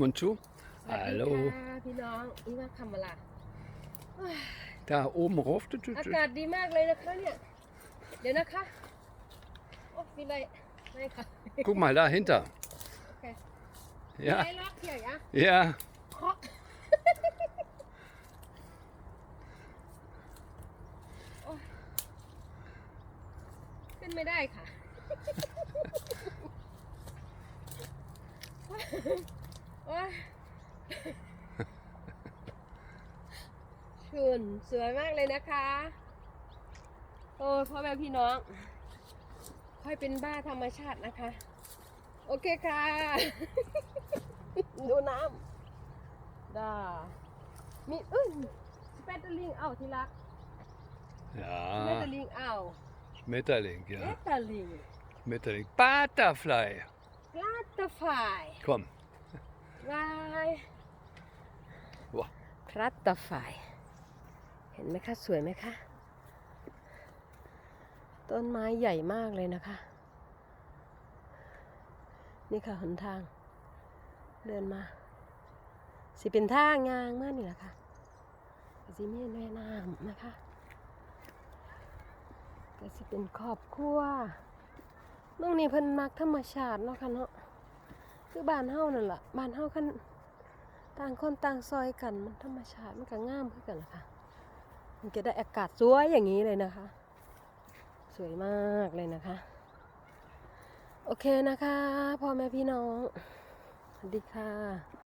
Montu? สวัสดี Hallo. ค่ะพี่น้องนี่ว่าคำอะไร Da oben rauf. Du, du, อา du. กาศดีมากเลยนะคะเนี่ย เดี๋ยวนะคะ โอ้มีอะไรไม่ค่ะ Guck mal dahinter. โอเค Ja, ไอ้ล็อกเขียวอะ ja. เคาะโอ้ยขึ้นไม่ได้ค่ะ โอ้ยชุนสวยมากเลยนะคะ โอ้ยพ่อแม่พี่น้อง ค่อยเป็นบ้าธรรมชาตินะคะ โอเคค่ะ ดูน้ำได้มีอึ้งสเปตเตอร์ลิงเอาที่รักสเปตเตอ Ja, ร์ลิง เอา Schmetterling, สเป ja. ตเตอร์ลิง Schmetterling. Butterfly. กลาตไฟ Komm. วาย Wow. พลัตตไฟเห็นไหมคะ สวยไหมคะ ต้นไม้ใหญ่มากเลยนะคะ นี่ค่ะหนทาง เดินมา สิเป็นทางยางมากนี่แหละค่ะก็สิมีแม่น้ำนะคะก็สิเป็นครอบครัวเมืองนี้เพิ่นมักธรรมชาติเนาะค่ะเนาะคือบ้านเฮานั่นล่ะบ้านเฮาคันต่างคนต่างซอยกันมันธรรมชาติมันก็งามคือกันล่ะค่ะมันจะได้อากาศสวยอย่างนี้เลยนะคะ สวยมากเลยนะคะ โอเคนะคะพ่อแม่พี่น้อง สวัสดีค่ะ